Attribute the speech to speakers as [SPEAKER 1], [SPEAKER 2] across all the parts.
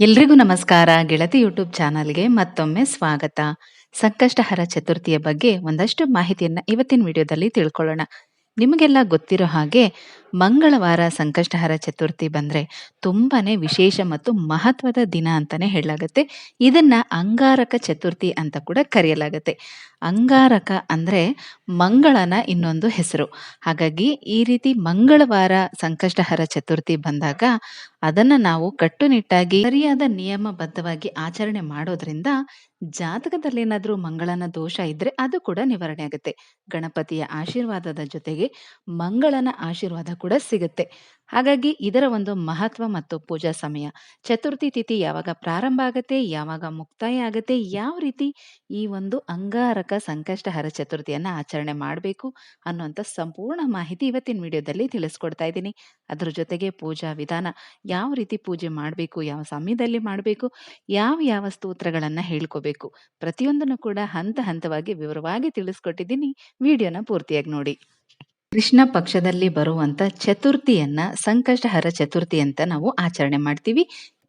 [SPEAKER 1] ಎಲ್ರಿಗೂ ನಮಸ್ಕಾರ. ಗೆಳತಿ ಯೂಟ್ಯೂಬ್ ಚಾನಲ್ಗೆ ಮತ್ತೊಮ್ಮೆ ಸ್ವಾಗತ. ಸಂಕಷ್ಟಹರ ಚತುರ್ಥಿಯ ಬಗ್ಗೆ ಒಂದಷ್ಟು ಮಾಹಿತಿಯನ್ನ ಇವತ್ತಿನ ವಿಡಿಯೋದಲ್ಲಿ ತಿಳ್ಕೊಳ್ಳೋಣ. ನಿಮಗೆಲ್ಲ ಗೊತ್ತಿರೋ ಹಾಗೆ ಮಂಗಳವಾರ ಸಂಕಷ್ಟಹರ ಚತುರ್ಥಿ ಬಂದ್ರೆ ತುಂಬಾನೇ ವಿಶೇಷ ಮತ್ತು ಮಹತ್ವದ ದಿನ ಅಂತಾನೆ ಹೇಳಲಾಗುತ್ತೆ. ಇದನ್ನ ಅಂಗಾರಕ ಚತುರ್ಥಿ ಅಂತ ಕೂಡ ಕರೆಯಲಾಗುತ್ತೆ. ಅಂಗಾರಕ ಅಂದ್ರೆ ಮಂಗಳನ ಇನ್ನೊಂದು ಹೆಸರು. ಹಾಗಾಗಿ ಈ ರೀತಿ ಮಂಗಳವಾರ ಸಂಕಷ್ಟಹರ ಚತುರ್ಥಿ ಬಂದಾಗ ಅದನ್ನ ನಾವು ಕಟ್ಟುನಿಟ್ಟಾಗಿ ಸರಿಯಾದ ನಿಯಮಬದ್ಧವಾಗಿ ಆಚರಣೆ ಮಾಡೋದ್ರಿಂದ ಜಾತಕದಲ್ಲಿ ಏನಾದರೂ ಮಂಗಳನ ದೋಷ ಇದ್ರೆ ಅದು ಕೂಡ ನಿವಾರಣೆ ಆಗುತ್ತೆ. ಗಣಪತಿಯ ಆಶೀರ್ವಾದದ ಜೊತೆಗೆ ಮಂಗಳನ ಆಶೀರ್ವಾದ ಕೂಡ ಸಿಗುತ್ತೆ. ಹಾಗಾಗಿ ಇದರ ಒಂದು ಮಹತ್ವ ಮತ್ತು ಪೂಜಾ ಸಮಯ. ಚತುರ್ಥಿ ತಿಥಿ ಯಾವಾಗ ಪ್ರಾರಂಭ ಆಗುತ್ತೆ, ಯಾವಾಗ ಮುಕ್ತಾಯ ಆಗುತ್ತೆ, ಯಾವ ರೀತಿ ಈ ಒಂದು ಅಂಗಾರಕ ಸಂಕಷ್ಟಹರ ಚತುರ್ಥಿಯನ್ನ ಆಚರಣೆ ಮಾಡಬೇಕು ಅನ್ನುವಂಥ ಸಂಪೂರ್ಣ ಮಾಹಿತಿ ಇವತ್ತಿನ ವಿಡಿಯೋದಲ್ಲಿ ತಿಳಿಸ್ಕೊಡ್ತಾ ಇದ್ದೀನಿ. ಅದ್ರ ಜೊತೆಗೆ ಪೂಜಾ ವಿಧಾನ, ಯಾವ ರೀತಿ ಪೂಜೆ ಮಾಡಬೇಕು, ಯಾವ ಸಮಯದಲ್ಲಿ ಮಾಡಬೇಕು, ಯಾವ ಯಾವ ಸ್ತೋತ್ರಗಳನ್ನ ಹೇಳ್ಕೋಬೇಕು ಪ್ರತಿಯೊಂದನ್ನು ಕೂಡ ಹಂತ ಹಂತವಾಗಿ ವಿವರವಾಗಿ ತಿಳಿಸ್ಕೊಟ್ಟಿದ್ದೀನಿ. ವಿಡಿಯೋನ ಪೂರ್ತಿಯಾಗಿ ನೋಡಿ. ಕೃಷ್ಣ ಪಕ್ಷದಲ್ಲಿ ಬರುವಂತ ಚತುರ್ಥಿಯನ್ನ, ಸಂಕಷ್ಟಹರ ಚತುರ್ಥಿ ಅಂತ ನಾವು ಆಚರಣೆ ಮಾಡ್ತೀವಿ.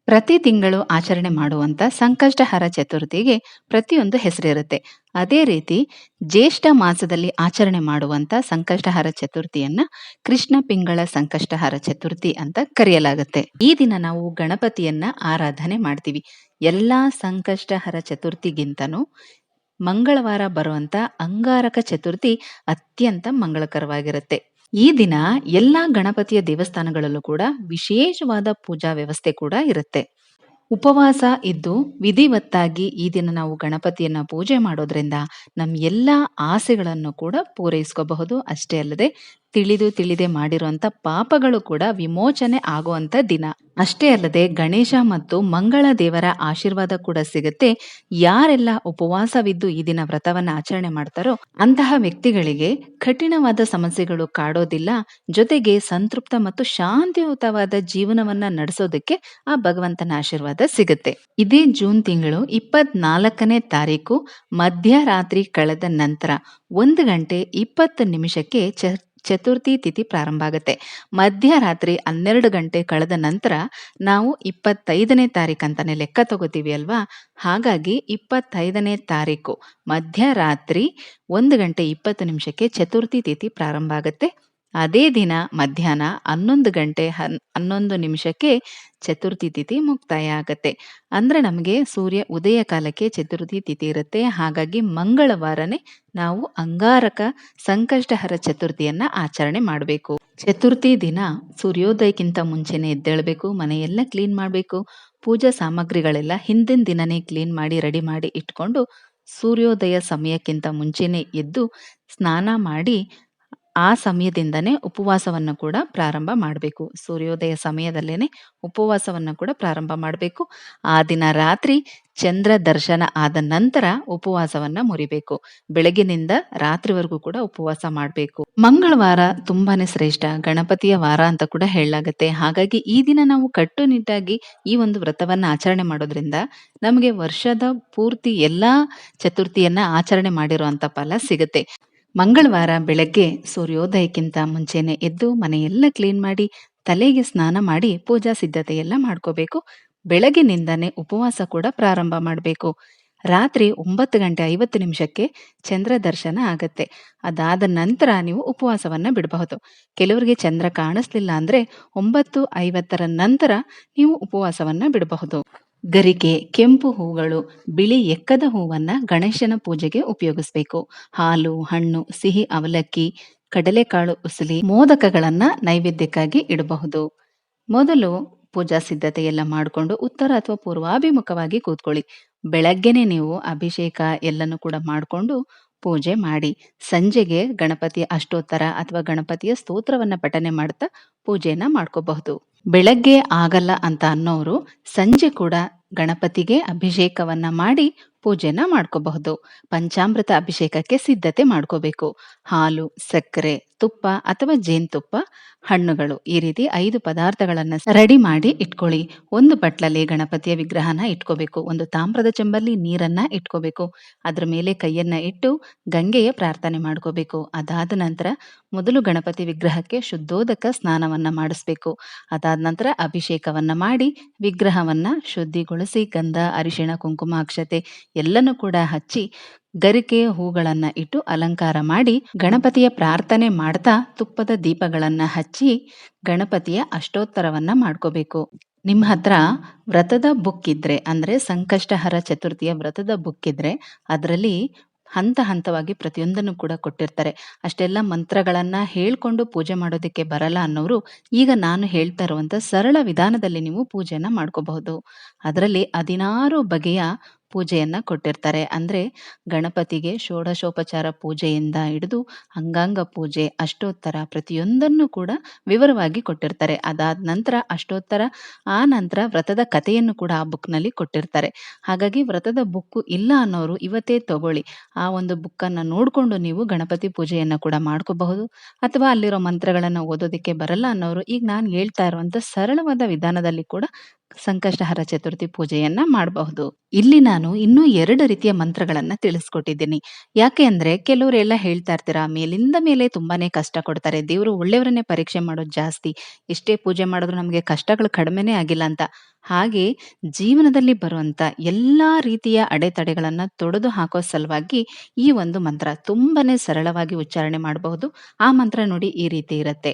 [SPEAKER 1] ಪ್ರತಿ ತಿಂಗಳು ಆಚರಣೆ ಮಾಡುವಂತ ಸಂಕಷ್ಟಹರ ಚತುರ್ಥಿಗೆ ಪ್ರತಿಯೊಂದು ಹೆಸರಿರುತ್ತೆ. ಅದೇ ರೀತಿ ಜ್ಯೇಷ್ಠ ಮಾಸದಲ್ಲಿ ಆಚರಣೆ ಮಾಡುವಂತ ಸಂಕಷ್ಟಹರ ಚತುರ್ಥಿಯನ್ನ ಕೃಷ್ಣ ಪಿಂಗಳ ಸಂಕಷ್ಟಹರ ಚತುರ್ಥಿ ಅಂತ ಕರೆಯಲಾಗುತ್ತೆ. ಈ ದಿನ ನಾವು ಗಣಪತಿಯನ್ನ ಆರಾಧನೆ ಮಾಡ್ತೀವಿ. ಎಲ್ಲಾ ಸಂಕಷ್ಟಹರ ಚತುರ್ಥಿಗಿಂತನೂ ಮಂಗಳವಾರ ಬರುವಂತ ಅಂಗಾರಕ ಚತುರ್ಥಿ ಅತ್ಯಂತ ಮಂಗಳಕರವಾಗಿರುತ್ತೆ. ಈ ದಿನ ಎಲ್ಲಾ ಗಣಪತಿಯ ದೇವಸ್ಥಾನಗಳಲ್ಲೂ ಕೂಡ ವಿಶೇಷವಾದ ಪೂಜಾ ವ್ಯವಸ್ಥೆ ಕೂಡ ಇರುತ್ತೆ. ಉಪವಾಸ ಇದ್ದು ವಿಧಿವತ್ತಾಗಿ ಈ ದಿನ ನಾವು ಗಣಪತಿಯನ್ನ ಪೂಜೆ ಮಾಡೋದ್ರಿಂದ ನಮ್ಮ ಎಲ್ಲಾ ಆಸೆಗಳನ್ನು ಕೂಡ ಪೂರೈಸ್ಕೋಬಹುದು. ಅಷ್ಟೇ ಅಲ್ಲದೆ ತಿಳಿದು ತಿಳಿದೆ ಮಾಡಿರುವಂತ ಪಾಪಗಳು ಕೂಡ ವಿಮೋಚನೆ ಆಗುವಂತ ದಿನ. ಅಷ್ಟೇ ಅಲ್ಲದೆ ಗಣೇಶ ಮತ್ತು ಮಂಗಳ ದೇವರ ಆಶೀರ್ವಾದ ಕೂಡ ಸಿಗುತ್ತೆ. ಯಾರೆಲ್ಲ ಉಪವಾಸವಿದ್ದು ಈ ದಿನ ವ್ರತವನ್ನ ಆಚರಣೆ ಮಾಡ್ತಾರೋ ಅಂತಹ ವ್ಯಕ್ತಿಗಳಿಗೆ ಕಠಿಣವಾದ ಸಮಸ್ಯೆಗಳು ಕಾಡೋದಿಲ್ಲ. ಜೊತೆಗೆ ಸಂತೃಪ್ತ ಮತ್ತು ಶಾಂತಿಯುತವಾದ ಜೀವನವನ್ನ ನಡೆಸೋದಕ್ಕೆ ಆ ಭಗವಂತನ ಆಶೀರ್ವಾದ ಸಿಗುತ್ತೆ. ಇದೇ ಜೂನ್ ತಿಂಗಳು ಇಪ್ಪತ್ನಾಲ್ಕನೇ ತಾರೀಕು ಮಧ್ಯರಾತ್ರಿ ಕಳೆದ ನಂತರ ಒಂದು ಗಂಟೆ ಇಪ್ಪತ್ತು ನಿಮಿಷಕ್ಕೆ ಚ ಚತುರ್ಥಿ ತಿಥಿ ಪ್ರಾರಂಭ ಆಗುತ್ತೆ. ಮಧ್ಯರಾತ್ರಿ ಹನ್ನೆರಡು ಗಂಟೆ ಕಳೆದ ನಂತರ ನಾವು ಇಪ್ಪತ್ತೈದನೇ ತಾರೀಕು ಅಂತಾನೆ ಲೆಕ್ಕ ತಗೋತೀವಿ ಅಲ್ವಾ? ಹಾಗಾಗಿ ಇಪ್ಪತ್ತೈದನೇ ತಾರೀಕು ಮಧ್ಯರಾತ್ರಿ ಒಂದು ಗಂಟೆ ಇಪ್ಪತ್ತು ನಿಮಿಷಕ್ಕೆ ಚತುರ್ಥಿ ತಿಥಿ ಪ್ರಾರಂಭ ಆಗುತ್ತೆ. ಅದೇ ದಿನ ಮಧ್ಯಾಹ್ನ ಹನ್ನೊಂದು ಗಂಟೆ ಹನ್, ಹನ್ನೊಂದು ನಿಮಿಷಕ್ಕೆ ಚತುರ್ಥಿ ತಿಥಿ ಮುಕ್ತಾಯ ಆಗತ್ತೆ ಅಂದ್ರೆ ನಮಗೆ ಸೂರ್ಯ ಉದಯ ಕಾಲಕ್ಕೆ ಚತುರ್ಥಿ ತಿಥಿ ಇರುತ್ತೆ. ಹಾಗಾಗಿ ಮಂಗಳವಾರನೇ ನಾವು ಅಂಗಾರಕ ಸಂಕಷ್ಟಹರ ಚತುರ್ಥಿಯನ್ನ ಆಚರಣೆ ಮಾಡಬೇಕು. ಚತುರ್ಥಿ ದಿನ ಸೂರ್ಯೋದಯಕ್ಕಿಂತ ಮುಂಚೆನೆ ಎದ್ದೇಳಬೇಕು, ಮನೆಯೆಲ್ಲ ಕ್ಲೀನ್ ಮಾಡಬೇಕು, ಪೂಜಾ ಸಾಮಗ್ರಿಗಳೆಲ್ಲ ಹಿಂದಿನ ದಿನನೇ ಕ್ಲೀನ್ ಮಾಡಿ, ರೆಡಿ ಮಾಡಿ ಇಟ್ಕೊಂಡು ಸೂರ್ಯೋದಯ ಸಮಯಕ್ಕಿಂತ ಮುಂಚೆನೆ ಎದ್ದು ಸ್ನಾನ ಮಾಡಿ ಆ ಸಮಯದಿಂದನೇ ಉಪವಾಸವನ್ನು ಕೂಡ ಪ್ರಾರಂಭ ಮಾಡಬೇಕು. ಸೂರ್ಯೋದಯ ಸಮಯದಲ್ಲೇನೆ ಉಪವಾಸವನ್ನು ಕೂಡ ಪ್ರಾರಂಭ ಮಾಡಬೇಕು. ಆ ದಿನ ರಾತ್ರಿ ಚಂದ್ರ ದರ್ಶನ ಆದ ನಂತರ ಉಪವಾಸವನ್ನ ಮುರಿಬೇಕು. ಬೆಳಗಿನಿಂದ ರಾತ್ರಿವರೆಗೂ ಕೂಡ ಉಪವಾಸ ಮಾಡಬೇಕು. ಮಂಗಳವಾರ ತುಂಬಾನೇ ಶ್ರೇಷ್ಠ, ಗಣಪತಿಯ ವಾರ ಅಂತ ಕೂಡ ಹೇಳಲಾಗತ್ತೆ. ಹಾಗಾಗಿ ಈ ದಿನ ನಾವು ಕಟ್ಟುನಿಟ್ಟಾಗಿ ಈ ಒಂದು ವ್ರತವನ್ನ ಆಚರಣೆ ಮಾಡೋದ್ರಿಂದ ನಮಗೆ ವರ್ಷದ ಪೂರ್ತಿ ಎಲ್ಲಾ ಚತುರ್ಥಿಯನ್ನ ಆಚರಣೆ ಮಾಡಿರುವಂತ ಫಲ ಸಿಗುತ್ತೆ. ಮಂಗಳವಾರ ಬೆಳಗ್ಗೆ ಸೂರ್ಯೋದಯಕ್ಕಿಂತ ಮುಂಚೆನೆ ಎದ್ದು ಮನೆಯೆಲ್ಲ ಕ್ಲೀನ್ ಮಾಡಿ, ತಲೆಗೆ ಸ್ನಾನ ಮಾಡಿ, ಪೂಜಾ ಸಿದ್ಧತೆಯೆಲ್ಲ ಮಾಡ್ಕೋಬೇಕು. ಬೆಳಗಿನಿಂದನೇ ಉಪವಾಸ ಕೂಡ ಪ್ರಾರಂಭ ಮಾಡಬೇಕು. ರಾತ್ರಿ ಒಂಬತ್ತು ಗಂಟೆ ಐವತ್ತು ನಿಮಿಷಕ್ಕೆ ಚಂದ್ರ ದರ್ಶನ ಆಗತ್ತೆ. ಅದಾದ ನಂತರ ನೀವು ಉಪವಾಸವನ್ನ ಬಿಡಬಹುದು. ಕೆಲವರಿಗೆ ಚಂದ್ರ ಕಾಣಿಸ್ಲಿಲ್ಲ ಅಂದ್ರೆ ಒಂಬತ್ತು ಐವತ್ತರ ನಂತರ ನೀವು ಉಪವಾಸವನ್ನ ಬಿಡಬಹುದು. ಗರಿಕೆ, ಕೆಂಪು ಹೂಗಳು, ಬಿಳಿ ಎಕ್ಕದ ಹೂವನ್ನ ಗಣೇಶನ ಪೂಜೆಗೆ ಉಪಯೋಗಿಸಬೇಕು. ಹಾಲು, ಹಣ್ಣು, ಸಿಹಿ, ಅವಲಕ್ಕಿ, ಕಡಲೆಕಾಳು, ಉಸಲಿ ಮೋದಕಗಳನ್ನ ನೈವೇದ್ಯಕ್ಕಾಗಿ ಇಡಬಹುದು. ಮೊದಲು ಪೂಜಾ ಸಿದ್ಧತೆಯೆಲ್ಲ ಮಾಡಿಕೊಂಡು ಉತ್ತರ ಅಥವಾ ಪೂರ್ವಾಭಿಮುಖವಾಗಿ ಕೂತ್ಕೊಳ್ಳಿ. ಬೆಳಗ್ಗೆನೆ ನೀವು ಅಭಿಷೇಕ ಎಲ್ಲನೂ ಕೂಡ ಮಾಡಿಕೊಂಡು ಪೂಜೆ ಮಾಡಿ. ಸಂಜೆಗೆ ಗಣಪತಿಯ ಅಷ್ಟೋತ್ತರ ಅಥವಾ ಗಣಪತಿಯ ಸ್ತೋತ್ರವನ್ನ ಪಠನೆ ಮಾಡ್ತಾ ಪೂಜೆಯನ್ನು ಮಾಡ್ಕೋಬಹುದು. ಬೆಳಗ್ಗೆ ಆಗಲ್ಲ ಅಂತ ಅನ್ನೋರು ಸಂಜೆ ಕೂಡ ಗಣಪತಿಗೆ ಅಭಿಷೇಕವನ್ನ ಮಾಡಿ ಪೂಜೆನ ಮಾಡ್ಕೋಬಹುದು. ಪಂಚಾಮೃತ ಅಭಿಷೇಕಕ್ಕೆ ಸಿದ್ಧತೆ ಮಾಡ್ಕೋಬೇಕು. ಹಾಲು, ಸಕ್ಕರೆ, ತುಪ್ಪ ಅಥವಾ ಜೇನುತುಪ್ಪ, ಹಣ್ಣುಗಳು ಈ ರೀತಿ ಐದು ಪದಾರ್ಥಗಳನ್ನು ರೆಡಿ ಮಾಡಿ ಇಟ್ಕೊಳ್ಳಿ. ಒಂದು ಬಟ್ಲಲ್ಲಿ ಗಣಪತಿಯ ವಿಗ್ರಹನ ಇಟ್ಕೋಬೇಕು. ಒಂದು ತಾಮ್ರದ ಚೆಂಬಲ್ಲಿ ನೀರನ್ನ ಇಟ್ಕೋಬೇಕು. ಅದ್ರ ಮೇಲೆ ಕೈಯನ್ನ ಇಟ್ಟು ಗಂಗೆಯ ಪ್ರಾರ್ಥನೆ ಮಾಡ್ಕೋಬೇಕು. ಅದಾದ ನಂತರ ಮೊದಲು ಗಣಪತಿ ವಿಗ್ರಹಕ್ಕೆ ಶುದ್ಧೋದಕ ಸ್ನಾನವನ್ನ ಮಾಡಿಸ್ಬೇಕು. ಅದಾದ ನಂತರ ಅಭಿಷೇಕವನ್ನ ಮಾಡಿ ವಿಗ್ರಹವನ್ನ ಶುದ್ಧಿಗೊಳಿಸಿ ಗಂಧ, ಅರಿಶಿಣ ಕುಂಕುಮ ಅಕ್ಷತೆ ಎಲ್ಲನೂ ಕೂಡ ಹಚ್ಚಿ ಗರಿಕೆಯ ಹೂಗಳನ್ನ ಇಟ್ಟು ಅಲಂಕಾರ ಮಾಡಿ ಗಣಪತಿಯ ಪ್ರಾರ್ಥನೆ ಮಾಡ್ತಾ ತುಪ್ಪದ ದೀಪಗಳನ್ನ ಹಚ್ಚಿ ಗಣಪತಿಯ ಅಷ್ಟೋತ್ತರವನ್ನ ಮಾಡ್ಕೋಬೇಕು. ನಿಮ್ಮ ಹತ್ರ ವ್ರತದ ಬುಕ್ ಇದ್ರೆ, ಅಂದ್ರೆ ಸಂಕಷ್ಟಹರ ಚತುರ್ಥಿಯ ವ್ರತದ ಬುಕ್ ಇದ್ರೆ, ಅದರಲ್ಲಿ ಹಂತ ಹಂತವಾಗಿ ಪ್ರತಿಯೊಂದನ್ನು ಕೂಡ ಕೊಟ್ಟಿರ್ತಾರೆ. ಅಷ್ಟೆಲ್ಲ ಮಂತ್ರಗಳನ್ನ ಹೇಳ್ಕೊಂಡು ಪೂಜೆ ಮಾಡೋದಕ್ಕೆ ಬರಲ್ಲ ಅನ್ನೋರು ಈಗ ನಾನು ಹೇಳ್ತಾ ಇರುವಂತ ಸರಳ ವಿಧಾನದಲ್ಲಿ ನೀವು ಪೂಜೆಯನ್ನ ಮಾಡ್ಕೋಬಹುದು. ಅದರಲ್ಲಿ ಹದಿನಾರು ಬಗೆಯ ಪೂಜೆಯನ್ನ ಕೊಟ್ಟಿರ್ತಾರೆ. ಅಂದ್ರೆ ಗಣಪತಿಗೆ ಷೋಡಶೋಪಚಾರ ಪೂಜೆಯಿಂದ ಹಿಡಿದು ಅಂಗಾಂಗ ಪೂಜೆ, ಅಷ್ಟೋತ್ತರ ಪ್ರತಿಯೊಂದನ್ನು ಕೂಡ ವಿವರವಾಗಿ ಕೊಟ್ಟಿರ್ತಾರೆ. ಅದಾದ ನಂತರ ಅಷ್ಟೋತ್ತರ, ಆ ನಂತರ ವ್ರತದ ಕಥೆಯನ್ನು ಕೂಡ ಆ ಬುಕ್ನಲ್ಲಿ ಕೊಟ್ಟಿರ್ತಾರೆ. ಹಾಗಾಗಿ ವ್ರತದ ಬುಕ್ಕು ಇಲ್ಲ ಅನ್ನೋರು ಇವತ್ತೇ ತಗೊಳ್ಳಿ. ಆ ಒಂದು ಬುಕ್ಕನ್ನು ನೋಡಿಕೊಂಡು ನೀವು ಗಣಪತಿ ಪೂಜೆಯನ್ನು ಕೂಡ ಮಾಡ್ಕೋಬಹುದು. ಅಥವಾ ಅಲ್ಲಿರೋ ಮಂತ್ರಗಳನ್ನು ಓದೋದಕ್ಕೆ ಬರಲ್ಲ ಅನ್ನೋರು, ಈಗ ನಾನು ಹೇಳ್ತಾ ಇರುವಂತ ಸರಳವಾದ ವಿಧಾನದಲ್ಲಿ ಕೂಡ ಸಂಕಷ್ಟಹರ ಚತುರ್ಥಿ ಪೂಜೆಯನ್ನ ಮಾಡಬಹುದು. ಇಲ್ಲಿ ನಾನು ಇನ್ನೂ ಎರಡು ರೀತಿಯ ಮಂತ್ರಗಳನ್ನ ತಿಳಿಸ್ಕೊಟ್ಟಿದ್ದೀನಿ. ಯಾಕೆ ಅಂದ್ರೆ ಕೆಲವರೆಲ್ಲ ಹೇಳ್ತಾ ಇರ್ತೀರಾ, ಮೇಲಿಂದ ಮೇಲೆ ತುಂಬಾನೇ ಕಷ್ಟ ಕೊಡ್ತಾರೆ, ದೇವರು ಒಳ್ಳೆಯವರನ್ನೇ ಪರೀಕ್ಷೆ ಮಾಡೋದು ಜಾಸ್ತಿ, ಎಷ್ಟೇ ಪೂಜೆ ಮಾಡಿದ್ರು ನಮಗೆ ಕಷ್ಟಗಳು ಕಡಿಮೆನೇ ಆಗಿಲ್ಲ ಅಂತ. ಹಾಗೆ ಜೀವನದಲ್ಲಿ ಬರುವಂತ ಎಲ್ಲಾ ರೀತಿಯ ಅಡೆತಡೆಗಳನ್ನ ತೊಡೆದು ಹಾಕೋ ಸಲುವಾಗಿ ಈ ಒಂದು ಮಂತ್ರ ತುಂಬಾನೇ ಸರಳವಾಗಿ ಉಚ್ಚಾರಣೆ ಮಾಡಬಹುದು. ಆ ಮಂತ್ರ ನೋಡಿ ಈ ರೀತಿ ಇರುತ್ತೆ.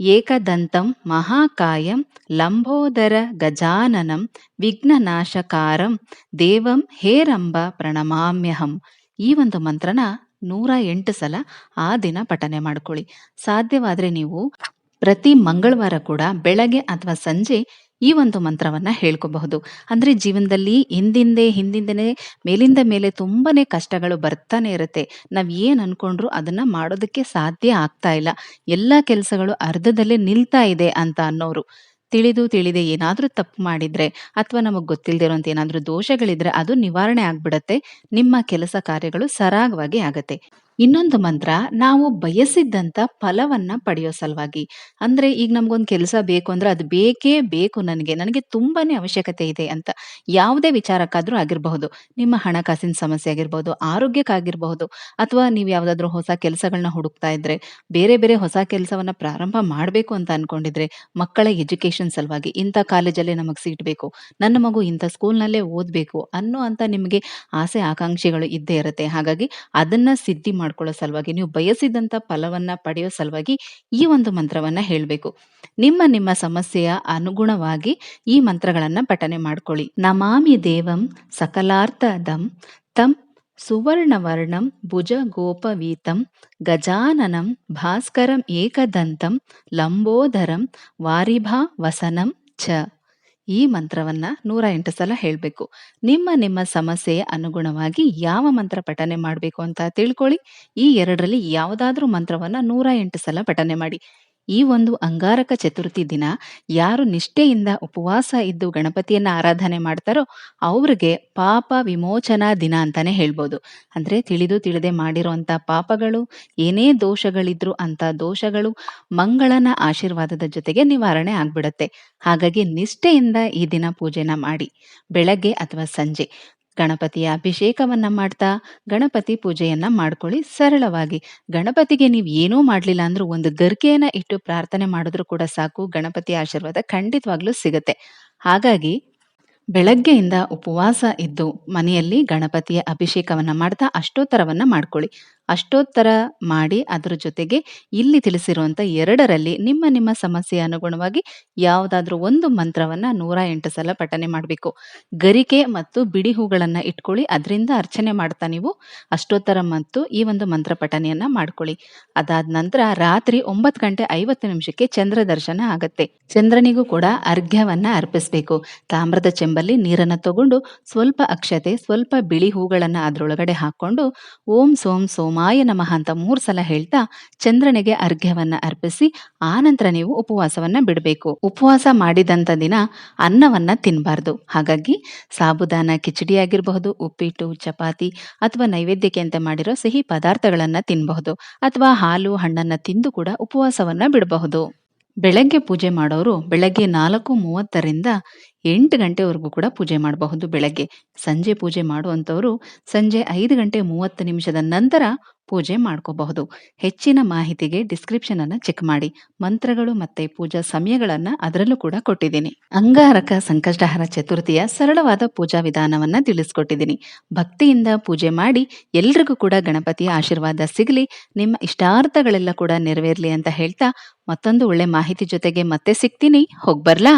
[SPEAKER 1] ಏಕದಂತಂ ಮಹಾಕಾಯಂ ಲಂಬೋದರ ಗಜಾನನಂ ವಿಘ್ನನಾಶಕಾರಂ ದೇವಂ ಹೇರಂಬ ಪ್ರಣಮಾಮ್ಯಹಂ. ಈ ಒಂದು ಮಂತ್ರನ ನೂರ ಎಂಟು ಸಲ ಆ ದಿನ ಪಠನೆ ಮಾಡ್ಕೊಳ್ಳಿ. ಸಾಧ್ಯವಾದ್ರೆ ನೀವು ಪ್ರತಿ ಮಂಗಳವಾರ ಕೂಡ ಬೆಳಗ್ಗೆ ಅಥವಾ ಸಂಜೆ ಈ ಒಂದು ಮಂತ್ರವನ್ನ ಹೇಳ್ಕೋಬಹುದು. ಅಂದ್ರೆ ಜೀವನದಲ್ಲಿ ಹಿಂದಿಂದೆ ಹಿಂದಿಂದನೇ ಮೇಲಿಂದ ಮೇಲೆ ತುಂಬಾನೇ ಕಷ್ಟಗಳು ಬರ್ತಾನೆ ಇರುತ್ತೆ. ನಾವ್ ಏನ್ ಅನ್ಕೊಂಡ್ರು ಅದನ್ನ ಮಾಡೋದಕ್ಕೆ ಸಾಧ್ಯ ಆಗ್ತಾ ಇಲ್ಲ. ಎಲ್ಲಾ ಕೆಲಸಗಳು ಅರ್ಧದಲ್ಲೇ ನಿಲ್ತಾ ಇದೆ ಅಂತ ಅನ್ನೋರು. ತಿಳಿದು ತಿಳಿದೆ ಏನಾದ್ರೂ ತಪ್ಪು ಮಾಡಿದ್ರೆ ಅಥವಾ ನಮಗ್ ಗೊತ್ತಿಲ್ದಿರೋಂತ ಏನಾದ್ರೂ ದೋಷಗಳಿದ್ರೆ ಅದು ನಿವಾರಣೆ ಆಗ್ಬಿಡತ್ತೆ. ನಿಮ್ಮ ಕೆಲಸ ಕಾರ್ಯಗಳು ಸರಾಗವಾಗಿ ಆಗತ್ತೆ. ಇನ್ನೊಂದು ಮಂತ್ರ, ನಾವು ಬಯಸಿದ್ದಂಥ ಫಲವನ್ನ ಪಡೆಯೋ ಸಲುವಾಗಿ. ಅಂದ್ರೆ ಈಗ ನಮಗೊಂದು ಕೆಲಸ ಬೇಕು ಅಂದ್ರೆ ಅದು ಬೇಕೇ ಬೇಕು ನನಗೆ. ನನಗೆ ತುಂಬಾನೇ ಅವಶ್ಯಕತೆ ಇದೆ ಅಂತ ಯಾವುದೇ ವಿಚಾರಕ್ಕಾದ್ರೂ ಆಗಿರಬಹುದು. ನಿಮ್ಮ ಹಣಕಾಸಿನ ಸಮಸ್ಯೆ ಆಗಿರ್ಬೋದು ಆರೋಗ್ಯಕ್ಕಾಗಿರ್ಬಹುದು, ಅಥವಾ ನೀವು ಯಾವ್ದಾದ್ರು ಹೊಸ ಕೆಲಸಗಳನ್ನ ಹುಡುಕ್ತಾ ಇದ್ರೆ, ಬೇರೆ ಬೇರೆ ಹೊಸ ಕೆಲಸವನ್ನ ಪ್ರಾರಂಭ ಮಾಡಬೇಕು ಅಂತ ಅನ್ಕೊಂಡಿದ್ರೆ, ಮಕ್ಕಳ ಎಜುಕೇಶನ್ ಸಲುವಾಗಿ ಇಂಥ ಕಾಲೇಜಲ್ಲೇ ನಮಗೆ ಸೀಟ್ ಬೇಕು, ನನ್ನ ಮಗು ಇಂಥ ಸ್ಕೂಲ್ನಲ್ಲೇ ಓದ್ಬೇಕು ಅನ್ನೋ ಅಂತ ನಿಮಗೆ ಆಸೆ, ಆಕಾಂಕ್ಷೆಗಳು ಇದ್ದೇ ಇರುತ್ತೆ. ಹಾಗಾಗಿ ಅದನ್ನ ಸಿದ್ಧಿ ಮಾಡ್ಕೊಳ್ಳೋ ಸಲುವಾಗಿ, ನೀವು ಬಯಸಿದಂತ ಫಲವನ್ನ ಪಡೆಯೋ ಸಲುವಾಗಿ ಈ ಒಂದು ಮಂತ್ರವನ್ನ ಹೇಳ್ಬೇಕು. ನಿಮ್ಮ ನಿಮ್ಮ ಸಮಸ್ಯೆಯ ಅನುಗುಣವಾಗಿ ಈ ಮಂತ್ರಗಳನ್ನ ಪಠನೆ ಮಾಡ್ಕೊಳ್ಳಿ. ನಮಾಮಿ ದೇವಂ ಸಕಲಾರ್ಥದಂ ತಂ ಸುವರ್ಣವರ್ಣಂ ಭುಜ ಗೋಪವೀತಂ ಗಜಾನನಂ ಭಾಸ್ಕರಂ ಏಕದಂತಂ ಲಂಬೋದರಂ ವಾರಿಭಾ ವಸನಂ ಚ ಈ ಮಂತ್ರವನ್ನ ನೂರ ಎಂಟು ಸಲ ಹೇಳ್ಬೇಕು. ನಿಮ್ಮ ನಿಮ್ಮ ಸಮಸ್ಯೆಯ ಅನುಗುಣವಾಗಿ ಯಾವ ಮಂತ್ರ ಪಠನೆ ಮಾಡಬೇಕು ಅಂತ ತಿಳ್ಕೊಳ್ಳಿ. ಈ ಎರಡರಲ್ಲಿ ಯಾವುದಾದ್ರೂ ಮಂತ್ರವನ್ನ ನೂರ ಎಂಟು ಸಲ ಪಠನೆ ಮಾಡಿ. ಈ ಒಂದು ಅಂಗಾರಕ ಚತುರ್ಥಿ ದಿನ ಯಾರು ನಿಷ್ಠೆಯಿಂದ ಉಪವಾಸ ಇದ್ದು ಗಣಪತಿಯನ್ನ ಆರಾಧನೆ ಮಾಡ್ತಾರೋ ಅವ್ರಿಗೆ ಪಾಪ ವಿಮೋಚನಾ ದಿನ ಅಂತಾನೆ ಹೇಳ್ಬೋದು. ಅಂದ್ರೆ ತಿಳಿದು ತಿಳಿದೆ ಮಾಡಿರುವಂತ ಪಾಪಗಳು, ಏನೇ ದೋಷಗಳಿದ್ರು ಅಂತ ದೋಷಗಳು ಮಂಗಳನ ಆಶೀರ್ವಾದದ ಜೊತೆಗೆ ನಿವಾರಣೆ ಆಗ್ಬಿಡತ್ತೆ. ಹಾಗಾಗಿ ನಿಷ್ಠೆಯಿಂದ ಈ ದಿನ ಪೂಜೆನ ಮಾಡಿ. ಬೆಳಗ್ಗೆ ಅಥವಾ ಸಂಜೆ. ಗಣಪತಿಯ ಅಭಿಷೇಕವನ್ನ ಮಾಡ್ತಾ ಗಣಪತಿ ಪೂಜೆಯನ್ನ ಮಾಡ್ಕೊಳ್ಳಿ ಸರಳವಾಗಿ. ಗಣಪತಿಗೆ ನೀವು ಏನೂ ಮಾಡಲಿಲ್ಲ ಅಂದ್ರೂ ಒಂದು ಗರ್ಕೆಯನ್ನ ಇಟ್ಟು ಪ್ರಾರ್ಥನೆ ಮಾಡಿದ್ರು ಕೂಡ ಸಾಕು, ಗಣಪತಿ ಆಶೀರ್ವಾದ ಖಂಡಿತವಾಗ್ಲೂ ಸಿಗತ್ತೆ. ಹಾಗಾಗಿ ಬೆಳಗ್ಗೆಯಿಂದ ಉಪವಾಸ ಇದ್ದು ಮನೆಯಲ್ಲಿ ಗಣಪತಿಯ ಅಭಿಷೇಕವನ್ನ ಮಾಡ್ತಾ ಅಷ್ಟೋತ್ತರವನ್ನ ಮಾಡ್ಕೊಳ್ಳಿ. ಅಷ್ಟೋತ್ತರ ಮಾಡಿ ಅದರ ಜೊತೆಗೆ ಇಲ್ಲಿ ತಿಳಿಸಿರುವಂತ ಎರಡರಲ್ಲಿ ನಿಮ್ಮ ನಿಮ್ಮ ಸಮಸ್ಯೆ ಅನುಗುಣವಾಗಿ ಯಾವುದಾದ್ರೂ ಒಂದು ಮಂತ್ರವನ್ನ ನೂರ ಎಂಟು ಸಲ ಪಠನೆ ಮಾಡಬೇಕು. ಗರಿಕೆ ಮತ್ತು ಬಿಡಿ ಹೂಗಳನ್ನ ಇಟ್ಕೊಳ್ಳಿ, ಅದರಿಂದ ಅರ್ಚನೆ ಮಾಡ್ತಾ ನೀವು ಅಷ್ಟೋತ್ತರ ಮತ್ತು ಈ ಒಂದು ಮಂತ್ರ ಪಠನೆಯನ್ನ ಮಾಡ್ಕೊಳ್ಳಿ. ಅದಾದ ನಂತರ ರಾತ್ರಿ ಒಂಬತ್ತು ಗಂಟೆ ಐವತ್ತು ನಿಮಿಷಕ್ಕೆ ಚಂದ್ರ ದರ್ಶನ ಆಗತ್ತೆ. ಚಂದ್ರನಿಗೂ ಕೂಡ ಅರ್ಘ್ಯವನ್ನ ಅರ್ಪಿಸ್ಬೇಕು. ತಾಮ್ರದ ಚೆಂಬಲ್ಲಿ ನೀರನ್ನ ತಗೊಂಡು ಸ್ವಲ್ಪ ಅಕ್ಷತೆ, ಸ್ವಲ್ಪ ಬಿಳಿ ಹೂಗಳನ್ನ ಅದರೊಳಗಡೆ ಹಾಕೊಂಡು ಓಂ ಸೋಂ ಸೋಂ ಸೋಮಾಯ ನಮಃ ಅಂತ ಮೂರು ಸಲ ಹೇಳ್ತಾ ಚಂದ್ರನಿಗೆ ಅರ್ಘ್ಯವನ್ನ ಅರ್ಪಿಸಿ ಆನಂತರ ನೀವು ಉಪವಾಸವನ್ನ ಬಿಡಬೇಕು. ಉಪವಾಸ ಮಾಡಿದಂತ ದಿನ ಅನ್ನವನ್ನ ತಿನ್ನಬಾರ್ದು ಹಾಗಾಗಿ ಸಾಬುದಾನ ಕಿಚಡಿ ಆಗಿರಬಹುದು ಉಪ್ಪಿಟ್ಟು, ಚಪಾತಿ ಅಥವಾ ನೈವೇದ್ಯಕ್ಕೆ ಅಂತ ಮಾಡಿರೋ ಸಿಹಿ ಪದಾರ್ಥಗಳನ್ನ ತಿನ್ನಬಹುದು ಅಥವಾ ಹಾಲು, ಹಣ್ಣನ್ನ ತಿಂದು ಕೂಡ ಉಪವಾಸವನ್ನ ಬಿಡಬಹುದು. ಬೆಳಗ್ಗೆ ಪೂಜೆ ಮಾಡೋರು ಬೆಳಗ್ಗೆ ನಾಲ್ಕು ಮೂವತ್ತರಿಂದ ಎಂಟು ಗಂಟೆವರೆಗೂ ಕೂಡ ಪೂಜೆ ಮಾಡಬಹುದು ಬೆಳಗ್ಗೆ. ಸಂಜೆ ಪೂಜೆ ಮಾಡುವಂಥವರು ಸಂಜೆ ಐದು ಗಂಟೆ ಮೂವತ್ತು ನಿಮಿಷದ ನಂತರ ಪೂಜೆ ಮಾಡ್ಕೋಬಹುದು. ಹೆಚ್ಚಿನ ಮಾಹಿತಿಗೆ ಡಿಸ್ಕ್ರಿಪ್ಷನ್ ಅನ್ನ ಚೆಕ್ ಮಾಡಿ. ಮಂತ್ರಗಳು ಮತ್ತೆ ಪೂಜಾ ಸಮಯಗಳನ್ನ ಅದರಲ್ಲೂ ಕೂಡ ಕೊಟ್ಟಿದ್ದೀನಿ. ಅಂಗಾರಕ ಸಂಕಷ್ಟಹರ ಚತುರ್ಥಿಯ ಸರಳವಾದ ಪೂಜಾ ವಿಧಾನವನ್ನ ತಿಳಿಸ್ಕೊಟ್ಟಿದ್ದೀನಿ. ಭಕ್ತಿಯಿಂದ ಪೂಜೆ ಮಾಡಿ ಎಲ್ರಿಗೂ ಕೂಡ ಗಣಪತಿಯ ಆಶೀರ್ವಾದ ಸಿಗಲಿ. ನಿಮ್ಮ ಇಷ್ಟಾರ್ಥಗಳೆಲ್ಲ ಕೂಡ ನೆರವೇರ್ಲಿ ಅಂತ ಹೇಳ್ತಾ ಮತ್ತೊಂದು ಒಳ್ಳೆ ಮಾಹಿತಿ ಜೊತೆಗೆ ಮತ್ತೆ ಸಿಗ್ತೀನಿ. ಹೋಗ್ಬರ್ಲಾ